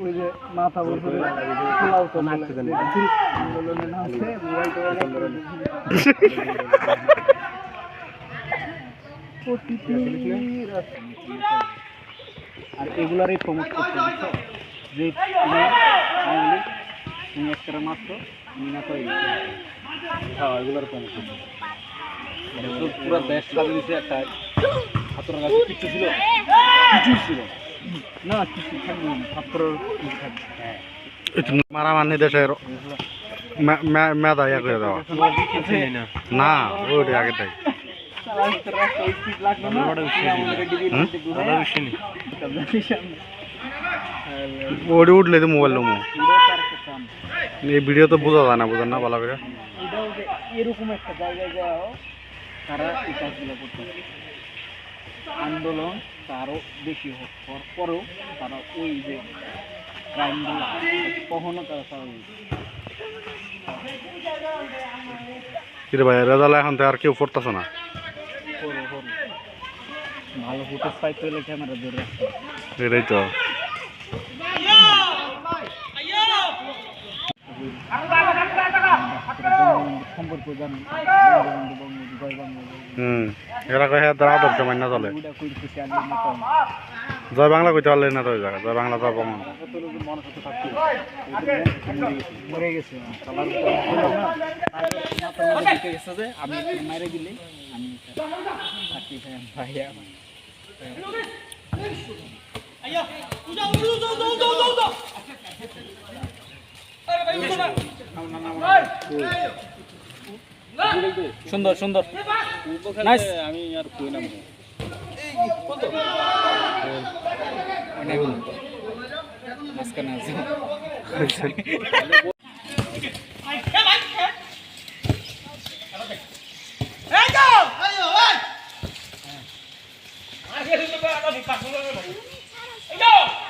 ওই যে মাথা আর এগুলারই প্রমোট করতে যে মাত্র হ্যাঁ এগুলার প্রমোট করতে পুরো দেশ দিছে একটা ছাত্রের কাছে কিছু ছিল কিছু ছিল না কিছু থাকবে না ছাত্রর কিছু থাকবে হ্যাঁ মারামারি দেশের মেধা ইয়া করে দেওয়া। না ওইটা আগে তাই ওটি উঠলে তো মোবাইল লোমো এই ভিডিও তো বোঝা যায় না বোঝা না ভালো করে। এরকম একটা জায়গায় যাও তারা এই কাজগুলো করতে আন্দোলন তারও বেশি হোক হওয়ার পরেও তারা ওই যে ক্রাইমগুলো কখনো তারা কিরে ভাই রেজাল্ট এখন তো আর কেউ পড়তেছে না। ভালো ফুটেজ পাইতে হলে ক্যামেরা ধরে। এটাই তো। বঙ্গবন্ধু সম্পর্ক জয় বঙ্গবন্ধু হুম এরা কয়ে হ্যাঁ তারা চলে ওইটা কইতে চাইলে মতো জয় বাংলা কইতে পারলে না তো ওই জায়গা জয় বাংলা তো অপমান মরে গেছে আমি মারে দিলে আমি থাকি ভাইয়া সুন্দর সুন্দর। আমি আর কই না Go!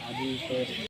అది